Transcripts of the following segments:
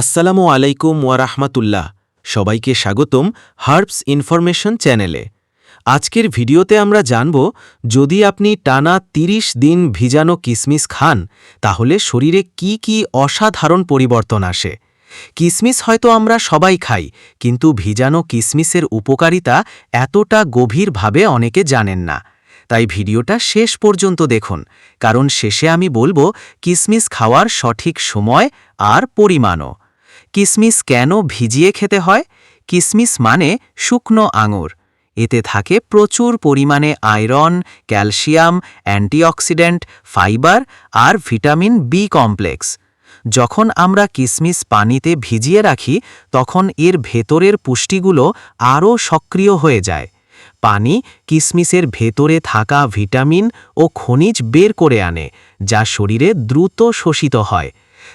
আসসালামু আলাইকুম ওয়ারাহমাতুল্লাহ সবাইকে স্বাগতম হার্বস ইনফরমেশন চ্যানেলে। আজকের ভিডিওতে আমরা জানব, যদি আপনি টানা ৩০ দিন ভিজানো কিসমিস খান, তাহলে শরীরে কি কি অসাধারণ পরিবর্তন আসে? কিসমিস হয়তো আমরা সবাই খাই, কিন্তু ভিজানো কিসমিসের উপকারিতা এতটা গভীরভাবে অনেকে জানেন না। তাই ভিডিওটা শেষ পর্যন্ত দেখুন, কারণ শেষে আমি বলব, কিসমিস খাওয়ার সঠিক সময় আর পরিমাণও। কিসমিস কেন ভিজিয়ে খেতে হয়? কিসমিস মানে শুকনো আঙুর। এতে থাকে প্রচুর পরিমাণে আয়রন, ক্যালসিয়াম, অ্যান্টিঅক্সিডেন্ট, ফাইবার আর ভিটামিন বি কমপ্লেক্স। যখন আমরা কিসমিস পানিতে ভিজিয়ে রাখি, তখন এর ভেতরের পুষ্টিগুলো আরও সক্রিয় হয়ে যায়। পানি কিসমিসের ভেতরে থাকা ভিটামিন ও খনিজ বের করে আনে, যা শরীরে দ্রুত শোষিত হয়।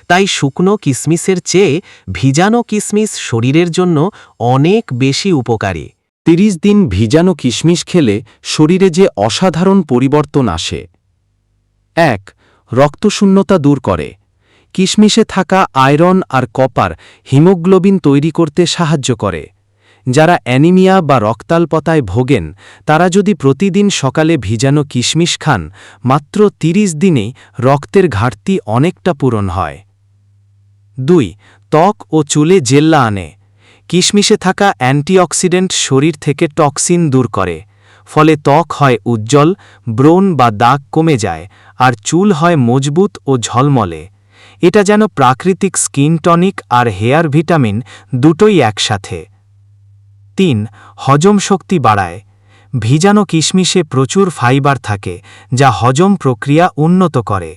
তাই শুকনো কিসমিসের চেয়ে ভিজানো কিসমিস শরীরের জন্য অনেক বেশি উপকারী। তিরিশ দিন ভিজানো কিশমিশ খেলে শরীরে যে অসাধারণ পরিবর্তন আসে। এক, রক্তশূন্যতা দূর করে। কিশমিশে থাকা আয়রন আর কপার হিমোগ্লোবিন তৈরি করতে সাহায্য করে। যারা অ্যানিমিয়া বা রক্তাল্পতায় ভোগেন, তারা যদি প্রতিদিন সকালে ভিজানো কিশমিশ খান, মাত্র ৩০ দিনেই রক্তের ঘাটতি অনেকটা পূরণ হয়। দুই, ত্বক ও চুলে জেল্লা আনে। কিশমিশে থাকা অ্যান্টিঅক্সিডেন্ট শরীর থেকে টক্সিন দূর করে, ফলে ত্বক হয় উজ্জ্বল, ব্রণ বা দাগ কমে যায়, আর চুল হয় মজবুত ও ঝলমলে। এটা যেন প্রাকৃতিক স্কিন টনিক আর হেয়ার ভিটামিন দুটোই একসাথে। তিন, হজম শক্তি বাড়ায়। ভিজানো কিশমিশে প্রচুর ফাইবার থাকে, যা হজম প্রক্রিয়া উন্নত করে।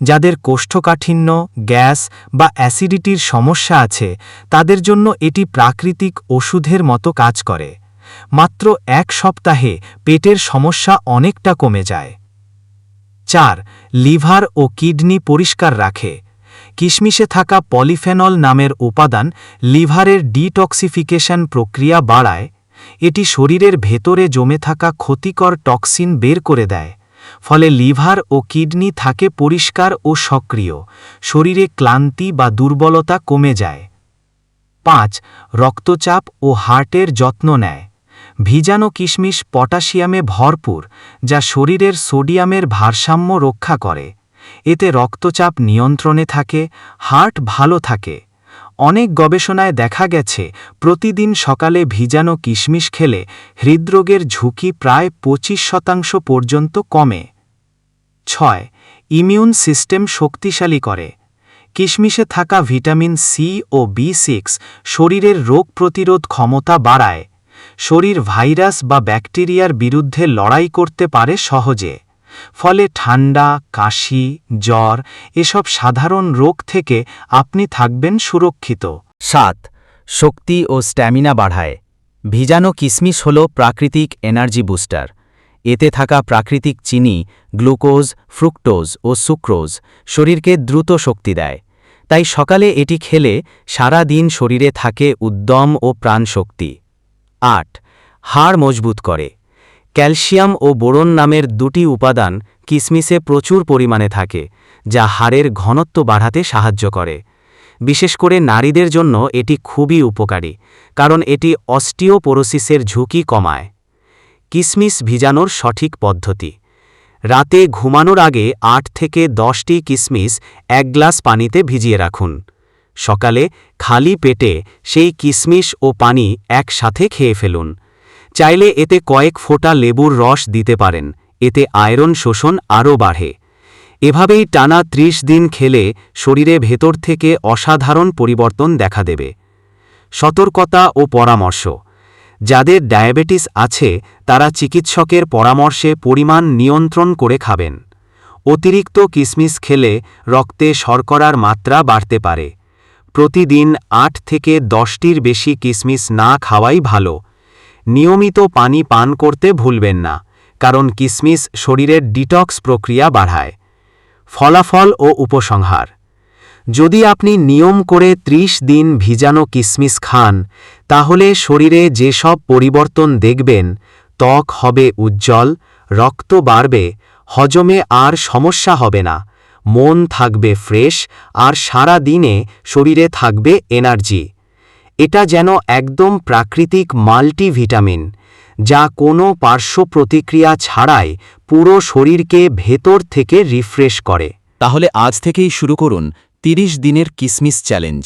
যাদের কোষ্ঠকাঠিন্য, গ্যাস বা অ্যাসিডিটির সমস্যা আছে, তাদের জন্য এটি প্রাকৃতিক ওষুধের মতো কাজ করে। মাত্র এক সপ্তাহে পেটের সমস্যা অনেকটা কমে যায়। চার, লিভার ও কিডনি পরিষ্কার রাখে। কিশমিশে থাকা পলিফেনল নামের উপাদান লিভারের ডিটক্সিফিকেশন প্রক্রিয়া বাড়ায়। এটি শরীরের ভেতরে জমে থাকা ক্ষতিকর টক্সিন বের করে দেয়। ফলে লিভার ও কিডনি থাকে পরিষ্কার ও সক্রিয়, শরীরে ক্লান্তি বা দুর্বলতা কমে যায়। পাঁচ, রক্তচাপ ও হার্টের যত্ন নেয়। ভিজানো কিশমিশ পটাশিয়ামে ভরপুর, যা শরীরের সোডিয়ামের ভারসাম্য রক্ষা করে। এতে রক্তচাপ নিয়ন্ত্রণে থাকে, হার্ট ভালো থাকে। অনেক গবেষণায় দেখা গেছে, প্রতিদিন সকালে ভিজানো কিশমিশ খেলে হৃদরোগের ঝুঁকি প্রায় পঁচিশ শতাংশ পর্যন্ত কমে। ছয়, ইমিউন সিস্টেম শক্তিশালী করে। কিশমিশে থাকা ভিটামিন সি ও বি সিক্স শরীরের রোগ প্রতিরোধ ক্ষমতা বাড়ায়। শরীর ভাইরাস বা ব্যাকটেরিয়ার বিরুদ্ধে লড়াই করতে পারে সহজে। ফলে ঠান্ডা, কাশি, জ্বর এসব সাধারণ রোগ থেকে আপনি থাকবেন সুরক্ষিত। সাত, শক্তি ও স্ট্যামিনা বাড়ায়। ভিজানো কিসমিস হল প্রাকৃতিক এনার্জি বুস্টার। এতে থাকা প্রাকৃতিক চিনি, গ্লুকোজ, ফ্রুক্টোজ ও সুক্রোজ শরীরকে দ্রুত শক্তি দেয়। তাই সকালে এটি খেলে সারা দিন শরীরে থাকে উদ্যম ও প্রাণশক্তি। আট, হাড় মজবুত করে। ক্যালসিয়াম ও বোরন নামের দুটি উপাদান কিসমিসে প্রচুর পরিমাণে থাকে, যা হাড়ের ঘনত্ব বাড়াতে সাহায্য করে। বিশেষ করে নারীদের জন্য এটি খুবই উপকারী, কারণ এটি অস্টিওপোরোসিসের ঝুঁকি কমায়। কিসমিস ভিজানোর সঠিক পদ্ধতি। রাতে ঘুমানোর আগে আট থেকে দশটি কিসমিস এক গ্লাস পানিতে ভিজিয়ে রাখুন। সকালে খালি পেটে সেই কিসমিস ও পানি একসাথে খেয়ে ফেলুন। চাইলে এতে কয়েক ফোঁটা লেবুর রস দিতে পারেন, এতে আয়রন শোষণ আরও বাড়ে। এভাবেই টানা ত্রিশ দিন খেলে শরীরে ভেতর থেকে অসাধারণ পরিবর্তন দেখা দেবে। সতর্কতা ও পরামর্শ। যাদের ডায়াবেটিস আছে, তারা চিকিৎসকের পরামর্শে পরিমাণ নিয়ন্ত্রণ করে খাবেন। অতিরিক্ত কিসমিস খেলে রক্তে শর্করার মাত্রা বাড়তে পারে। প্রতিদিন আট থেকে দশটির বেশি কিসমিস না খাওয়াই ভালো। নিয়মিত পানি পান করতে ভুলবেন না, কারণ কিসমিস শরীরের ডিটক্স প্রক্রিয়া বাড়ায়। ফলাফল ও উপসংহার। যদি আপনি নিয়ম করে ৩০ দিন ভিজানো কিসমিস খান, তাহলে শরীরে যেসব পরিবর্তন দেখবেন, ত্বক হবে উজ্জ্বল, রক্ত বাড়বে, হজমে আর সমস্যা হবে না, মন থাকবে ফ্রেশ, আর সারা দিনে শরীরে থাকবে এনার্জি। এটা যেন একদম প্রাকৃতিক মাল্টিভিটামিন, যা কোনো পার্শ্ব প্রতিক্রিয়া ছাড়াই পুরো শরীরকে ভেতর থেকে রিফ্রেশ করে। তাহলে আজ থেকেই শুরু করুন ৩০ দিনের কিসমিস চ্যালেঞ্জ।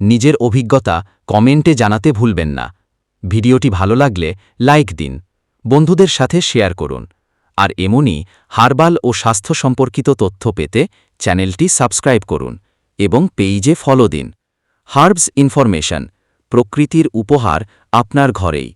নিজের অভিজ্ঞতা কমেন্টে জানাতে ভুলবেন না। ভিডিওটি ভালো লাগলে লাইক দিন, বন্ধুদের সাথে শেয়ার করুন, আর এমনই হার্বাল ও স্বাস্থ্য সম্পর্কিত তথ্য পেতে চ্যানেলটি সাবস্ক্রাইব করুন এবং পেইজে ফলো দিন। হার্বস ইনফরমেশন প্রকৃতির উপহার আপনার ঘরেই।